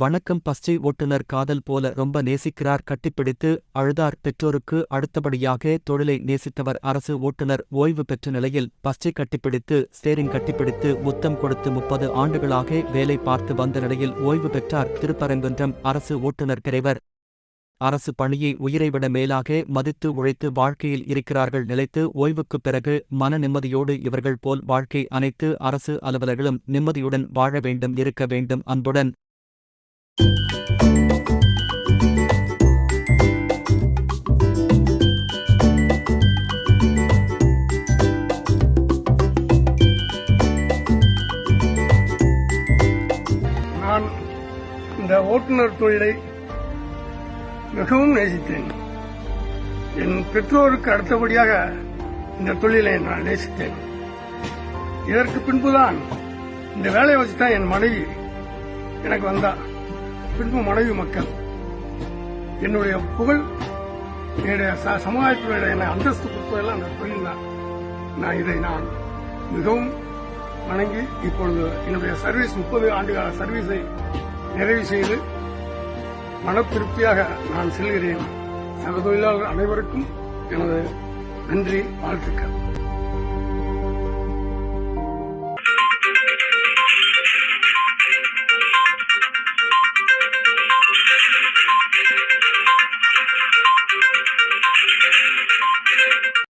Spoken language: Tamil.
வணக்கம் பஸ்டை ஓட்டுநர் காதல் போல ரொம்ப நேசிக்கிறார் கட்டிப்பிடித்து அழுதார் பெற்றோருக்கு அடுத்தபடியாக தொழிலை நேசித்தவர் அரசு ஓட்டுநர் ஓய்வு பெற்ற நிலையில் பஸ்டை கட்டிப்பிடித்து ஸ்டேரிங் கட்டிப்பிடித்து முத்தம் கொடுத்து முப்பது ஆண்டுகளாக வேலை பார்த்து வந்த நிலையில் ஓய்வு பெற்றார் திருப்பரங்குன்றம் அரசு ஓட்டுநர் டிரைவர் அரசு பணியை உயிரைவிட மேலாக மதித்து உழைத்து வாழ்க்கையில் இருக்கிறார்கள் நிலைத்து ஓய்வுக்குப் பிறகு மன நிம்மதியோடு இவர்கள் போல் வாழ்க்கை அனைத்து அரசு அலுவலர்களும் நிம்மதியுடன் வாழ வேண்டும் இருக்க வேண்டும் அன்புடன் நான் இந்த ஓட்டுநர் தொழிலை மிகவும் நேசித்தேன். என் பெற்றோருக்கு அடுத்தபடியாக இந்த தொழிலை நான் நேசித்தேன். இதற்கு பின்புதான் இந்த வேலையை வச்சுதான் என் மனைவி எனக்கு வந்தா. பின்பு மனைவி மக்கள். என்னுடைய புகழ் என்னுடைய ச- சமுதாயத்தினுடைய என்னை அந்தஸ்து கொடுப்பதெல்லாம் அந்த தொழில் தான் நான் இதை நான் மிகவும் வணங்கி இப்பொழுது என்னுடைய சர்வீஸ் முப்பது ஆண்டுகால சர்வீஸை நிறைவு செய்து மன திருப்தியாக நான் செல்கிறேன். சக தொழிலாளர் அனைவருக்கும் எனது நன்றி வாழ்த்துக்கள்.